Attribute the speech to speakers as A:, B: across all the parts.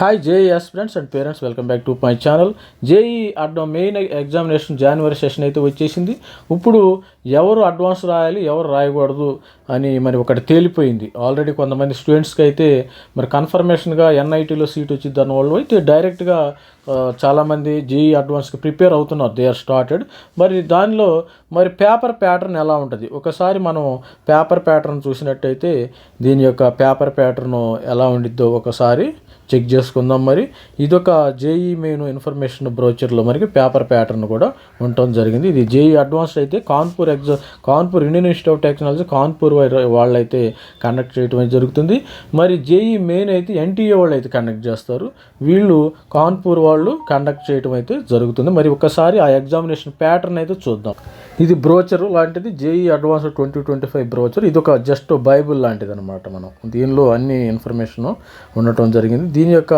A: Hi JEE friends and parents welcome back to my channel JEE అడ్డం main examination జనవరి session అయితే వచ్చేసింది. ఇప్పుడు ఎవరు అడ్వాన్స్ రాయాలి ఎవరు రాయకూడదు అని మరి ఒకటి తేలిపోయింది. ఆల్రెడీ కొంతమంది స్టూడెంట్స్కి అయితే మరి కన్ఫర్మేషన్గా ఎన్ఐటీలో సీట్ వచ్చింది అన్న వాళ్ళు అయితే డైరెక్ట్గా చాలామంది జేఈ అడ్వాన్స్కి ప్రిపేర్ అవుతున్నారు. దే ఆర్ స్టార్టెడ్ మరి దానిలో మరి పేపర్ ప్యాటర్న్ ఎలా ఉంటుంది? ఒకసారి మనం పేపర్ ప్యాటర్న్ చూసినట్టయితే దీని యొక్క పేపర్ ప్యాటర్న్ ఎలా ఉండిద్దో ఒకసారి చెక్ చేసుకుందాం మరి. ఇదొక జేఈ మెయిన్ ఇన్ఫర్మేషన్ బ్రోచర్లో మరి పేపర్ ప్యాటర్న్ కూడా ఉండటం జరిగింది. ఇది జేఈ అడ్వాన్స్డ్ అయితే Kanpur exam Kanpur Indian Institute of Technology Kanpur why- వాళ్ళైతే కండక్ట్ చేయడం అయితే జరుగుతుంది. మరి జేఈ మెయిన్ అయితే ఎన్టీఏ వాళ్ళు అయితే కండక్ట్ చేస్తారు. వీళ్ళు కాన్పూర్ వాళ్ళు కండక్ట్ చేయడం అయితే జరుగుతుంది. మరి ఒకసారి ఆ ఎగ్జామినేషన్ ప్యాటర్న్ అయితే చూద్దాం. ఇది బ్రోచర్ లాంటిది JEE advance twenty twenty five brochure. ఇది ఒక జస్ట్ బైబుల్ లాంటిది అనమాట మనం. దీనిలో అన్ని ఇన్ఫర్మేషన్ ఉండటం జరిగింది. దీని యొక్క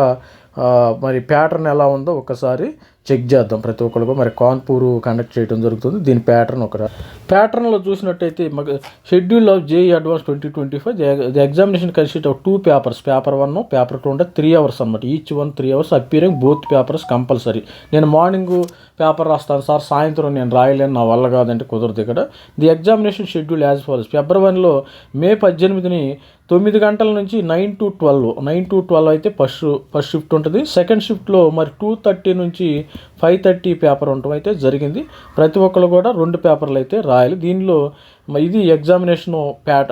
A: మరి ప్యాటర్న్ ఎలా ఉందో ఒకసారి చెక్ చేద్దాం. ప్రతి ఒక్కరికి మరి కాన్పూర్ కండక్ట్ చేయడం జరుగుతుంది. దీని ప్యాటర్న్ ఒక ప్యాటర్న్లో చూసినట్టయితే మాకు schedule of JEE advance twenty twenty five the examination consist of two papers. Paper one paper two అంటే త్రీ అవర్స్ అనమాట each one three hours appearing both papers compulsory. నేను మార్నింగ్ పేపర్ రాస్తాను సార్ సాయంత్రం నేను రాయలేను నా వల్ల కాదంటే కుదరదు ఇక్కడ. The examination schedule as follows ఫిబ్రవరిలో మే పద్దెనిమిదిని తొమ్మిది గంటల నుంచి nine to twelve nine to twelve అయితే ఫస్ట్ ఫస్ట్ షిఫ్ట్ ఉంటుంది. సెకండ్ షిఫ్ట్లో మరి టూ థర్టీ నుంచి ఫైవ్ థర్టీ పేపర్ ఉండటం అయితే జరిగింది. ప్రతి ఒక్కరు కూడా రెండు పేపర్లు అయితే రాయాలి. దీనిలో మ- ఇది ఎగ్జామినేషన్ ప్యాట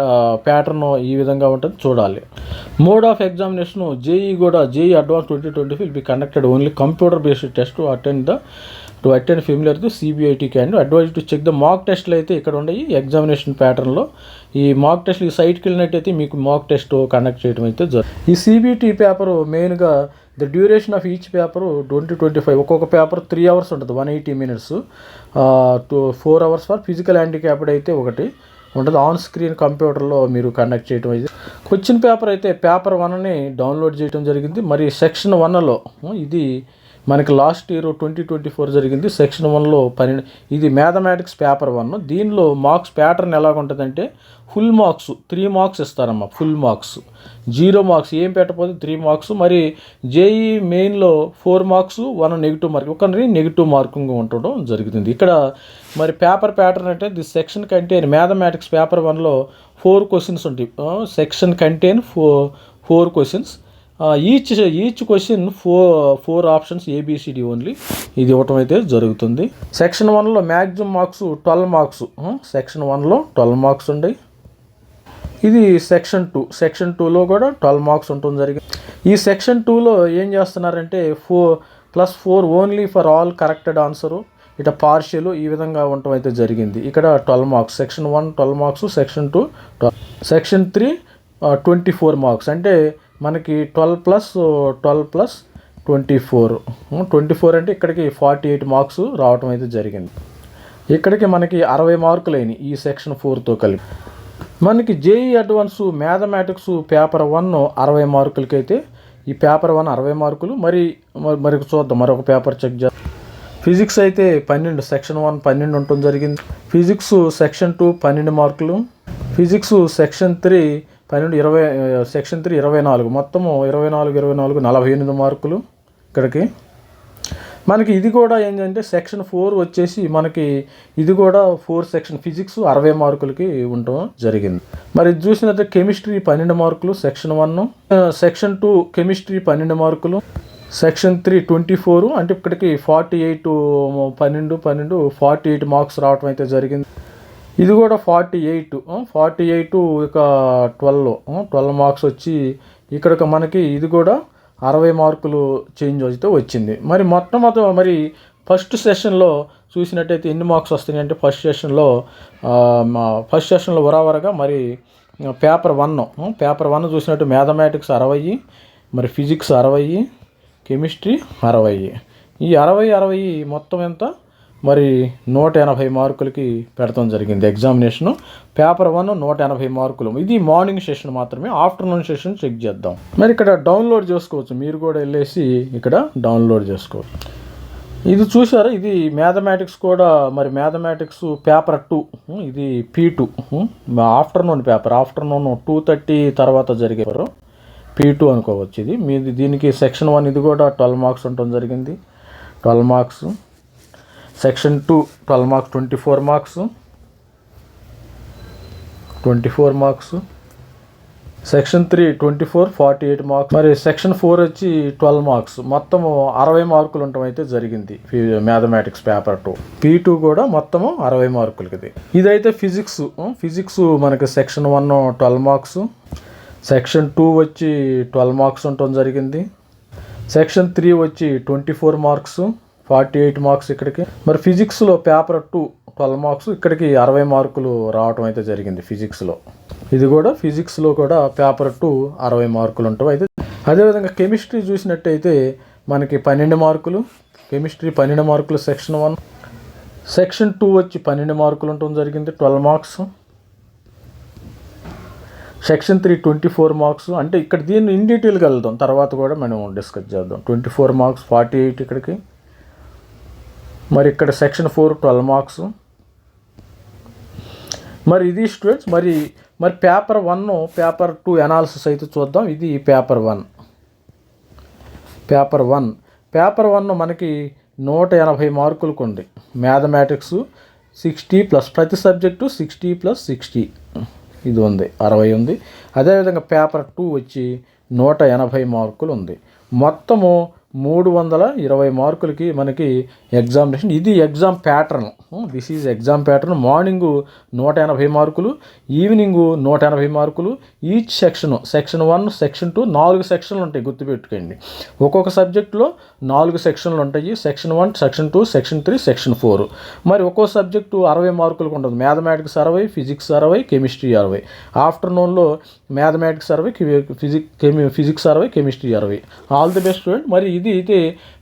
A: ప్యాటర్న్ ఈ విధంగా ఉంటుంది. చూడాలి. మోడ్ ఆఫ్ ఎగ్జామినేషన్ జేఈ కూడా JEE advance twenty twenty will be conducted only computer based test attend the to attend familiar to CBIT క్యాండ్ advise to check the mock టెస్ట్లు అయితే ఇక్కడ ఉన్నాయి ఎగ్జామినేషన్ ప్యాటర్న్లో ఈ మాక్ టెస్ట్ ఈ సైట్కి వెళ్ళినట్టయితే మీకు మాక్ టెస్ట్ కండక్ట్ చేయడం అయితే జరుగుతుంది ఈ సిబిటి పేపర్ మెయిన్గా the duration of each paper twenty twenty five ఒక్కొక్క పేపర్ త్రీ అవర్స్ ఉంటుంది one eighty minutes two four hours for physical handicapped అయితే ఒకటి. ఉంటుంది ఆన్ స్క్రీన్ కంప్యూటర్లో మీరు కండక్ట్ చేయడం అయితే. క్వశ్చన్ పేపర్ అయితే పేపర్ వన్ని డౌన్లోడ్ చేయడం జరిగింది. మరి సెక్షన్ వన్లో ఇది మనకి last year twenty twenty four జరిగింది. సెక్షన్ వన్లో పన్నెండు ఇది మ్యాథమెటిక్స్ పేపర్ వన్. దీనిలో మార్క్స్ ప్యాటర్న్ ఎలాగుంటుందంటే ఫుల్ మార్క్స్ త్రీ మార్క్స్ ఇస్తారమ్మా ఫుల్ మార్క్స్. జీరో మార్క్స్ ఏం పెట్టకపోతే త్రీ మార్క్స్. మరి JEE మెయిన్లో four marks one negative mark. ఒకరి నెగిటివ్ మార్కింగ్ ఉండడం జరుగుతుంది. ఇక్కడ మరి పేపర్ ప్యాటర్న్ అంటే the section contain. Mathematics paper వన్లో ఫోర్ క్వశ్చన్స్ ఉంటాయి. Section contain four four questions. Each each question four four options A B C D only ఇది ఇవ్వటం అయితే జరుగుతుంది. సెక్షన్ వన్లో maximum marks twelve marks section వన్లో twelve marks ఉన్నాయి ఇది సెక్షన్ టూ సెక్షన్ టూలో కూడా ట్వెల్వ్ మార్క్స్ ఉంటుంది జరిగింది. ఈ సెక్షన్ టూలో ఏం చేస్తున్నారంటే four plus four only for all corrected answer ఇట పార్షియల్ ఈ విధంగా ఉండటం అయితే జరిగింది. ఇక్కడ twelve marks section one twelve marks section two section three twenty four marks అంటే మనకి twelve plus twelve plus twenty four. Twenty four అంటే ఇక్కడికి ఫార్టీ ఎయిట్ మార్క్స్ రావటం అయితే జరిగింది. ఇక్కడికి మనకి అరవై మార్కులు అయినాయి ఈ సెక్షన్ ఫోర్తో కలిపి. మనకి JEE advance mathematics paper one అరవై మార్కులకి అయితే ఈ పేపర్ వన్ అరవై మార్కులు మరి మరి- మరి చూద్దాం మరొక పేపర్ చెక్ చేద్దాం. ఫిజిక్స్ అయితే పన్నెండు సెక్షన్ వన్ పన్నెండు ఉండటం జరిగింది. ఫిజిక్స్ సెక్షన్ టూ పన్నెండు మార్కులు ఫిజిక్స్ సెక్షన్ త్రీ పన్నెండు ఇరవై సెక్షన్ త్రీ ఇరవై నాలుగు. మొత్తము ఇరవై నాలుగు ఇరవై నాలుగు నలభై ఎనిమిది మార్కులు ఇక్కడికి. మనకి ఇది కూడా ఏంటంటే సెక్షన్ ఫోర్ వచ్చేసి మనకి ఇది కూడా ఫోర్ సెక్షన్ ఫిజిక్స్ అరవై మార్కులకి ఉండటం జరిగింది. మరి ఇది చూసినట్టే కెమిస్ట్రీ పన్నెండు మార్కులు section one section two chemistry పన్నెండు మార్కులు సెక్షన్ త్రీ ట్వంటీ ఫోర్ అంటే ఇక్కడికి ఫార్టీ ఎయిట్ పన్నెండు పన్నెండు ఫార్టీ ఎయిట్ మార్క్స్ రావటం అయితే జరిగింది. ఇది కూడా ఫార్టీ ఎయిట్ ఫార్టీ ఎయిట్ ఇక ట్వెల్వ్ ట్వెల్వ్ మార్క్స్ వచ్చి ఇక్కడ మనకి ఇది కూడా అరవై మార్కులు చేంజ్ అయితే వచ్చింది. మరి మొత్తం మొత్తం మరి ఫస్ట్ సెషన్లో చూసినట్టయితే ఎన్ని మార్క్స్ వస్తున్నాయి అంటే ఫస్ట్ సెషన్లో ఫస్ట్ సెషన్లో వరావరగా మరి పేపర్ వన్ పేపర్ వన్ చూసినట్టు మ్యాథమెటిక్స్ అరవై మరి ఫిజిక్స్ అరవై కెమిస్ట్రీ అరవై. ఈ అరవై అరవై మొత్తం ఎంత? మరి నూట ఎనభై మార్కులకి పెడతాం జరిగింది ఎగ్జామినేషను. పేపర్ వన్ నూట ఎనభై మార్కులు. ఇది మార్నింగ్ సెషన్ మాత్రమే ఆఫ్టర్నూన్ సెషన్ చెక్ చేద్దాం. మరి ఇక్కడ డౌన్లోడ్ చేసుకోవచ్చు. మీరు కూడా వెళ్ళేసి ఇక్కడ డౌన్లోడ్ చేసుకోవచ్చు. ఇది చూసారా ఇది మ్యాథమెటిక్స్ కూడా మరి మ్యాథమెటిక్స్ పేపర్ టూ. ఇది P two. Afternoon paper. Afternoon two thirty తర్వాత జరిగేవారు పీ టూ అనుకోవచ్చు ఇది. మీది దీనికి సెక్షన్ వన్ ఇది కూడా ట్వెల్వ్ మార్క్స్ ఉండటం జరిగింది. Twelve marks. Section two twelve marks twenty four marks. Twenty four marks. Section three twenty four forty eight marks. మరి సెక్షన్ ఫోర్ వచ్చి ట్వెల్వ్ మార్క్స్. మొత్తము అరవై మార్కులు ఉండటం అయితే జరిగింది mathematics paper two. P two కూడా మొత్తము అరవై మార్కులకిది. ఇదైతే ఫిజిక్స్ ఫిజిక్స్ మనకి section one twelve marks. Section two వచ్చి ట్వెల్వ్ మార్క్స్ ఉండటం జరిగింది. సెక్షన్ త్రీ వచ్చి twenty four marks. Forty eight marks ఇక్కడికి. మరి ఫిజిక్స్లో పేపర్ టూ ట్వెల్వ్ మార్క్స్ ఇక్కడికి అరవై మార్కులు రావటం అయితే జరిగింది ఫిజిక్స్లో. ఇది కూడా ఫిజిక్స్లో కూడా పేపర్ టూ అరవై మార్కులు ఉంటాం అయితే అదేవిధంగా కెమిస్ట్రీ చూసినట్టయితే మనకి పన్నెండు మార్కులు కెమిస్ట్రీ పన్నెండు మార్కులు సెక్షన్ వన్. సెక్షన్ టూ వచ్చి పన్నెండు మార్కులు ఉండటం జరిగింది twelve marks. Section three twenty four marks. అంటే ఇక్కడ దీన్ని ఇన్ డీటెయిల్గా వెళ్దాం. తర్వాత కూడా మనం డిస్కస్ చేద్దాం. Twenty four marks forty eight ఇక్కడికి. మరి ఇక్కడ సెక్షన్ ఫోర్ ట్వెల్వ్ మార్క్స్. మరి ఇది స్టూడెంట్స్ మరి మరి paper one paper two analysis అయితే చూద్దాం. ఇది paper one. Paper one. Paper one మనకి నూట ఎనభై మార్కులకు ఉంది మ్యాథమెటిక్స్ సిక్స్టీ ప్లస్ ప్రతి సబ్జెక్టు సిక్స్టీ ప్లస్ సిక్స్టీ. ఇది ఉంది అరవై ఉంది. అదేవిధంగా పేపర్ టూ వచ్చి నూట ఎనభై మార్కులు ఉంది మొత్తము మూడు వందల ఇరవై మార్కులకి మనకి ఎగ్జామినేషన్. ఇది exam pattern. This is exam pattern. Morning నూట ఎనభై మార్కులు ఈవినింగ్ నూట ఎనభై మార్కులు. Each section section one section two నాలుగు సెక్షన్లు ఉంటాయి గుర్తుపెట్టుకోండి. ఒక్కొక్క సబ్జెక్టులో నాలుగు సెక్షన్లు ఉంటాయి. Section one section two section three section four. మరి ఒక్కో సబ్జెక్టు అరవై మార్కులకు ఉంటుంది. మ్యాథమెటిక్స్ అరవై ఫిజిక్స్ అరవై కెమిస్ట్రీ అరవై. ఆఫ్టర్నూన్లో మ్యాథమెటిక్స్ అరవై ఫిజిక్ కెమి ఫిజిక్స్ అరవై కెమిస్ట్రీ అరవై ఆల్ ది బెస్ట్ స్టూడెంట్ మరి ఇది అయితే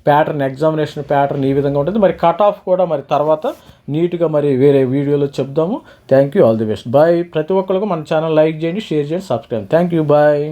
A: ప్యాటర్న్ ఎగ్జామినేషన్ ప్యాటర్న్ ఈ విధంగా ఉంటుంది. మరి కట్ ఆఫ్ కూడా మరి తర్వాత నీట్గా మరి వేరే వీడియోలో చెప్దాము. Thank you all the best bye ప్రతి ఒక్కరికి మన ఛానల్ లైక్ చేయండి షేర్ చేయండి సబ్స్క్రైబ్ థ్యాంక్ యూ బాయ్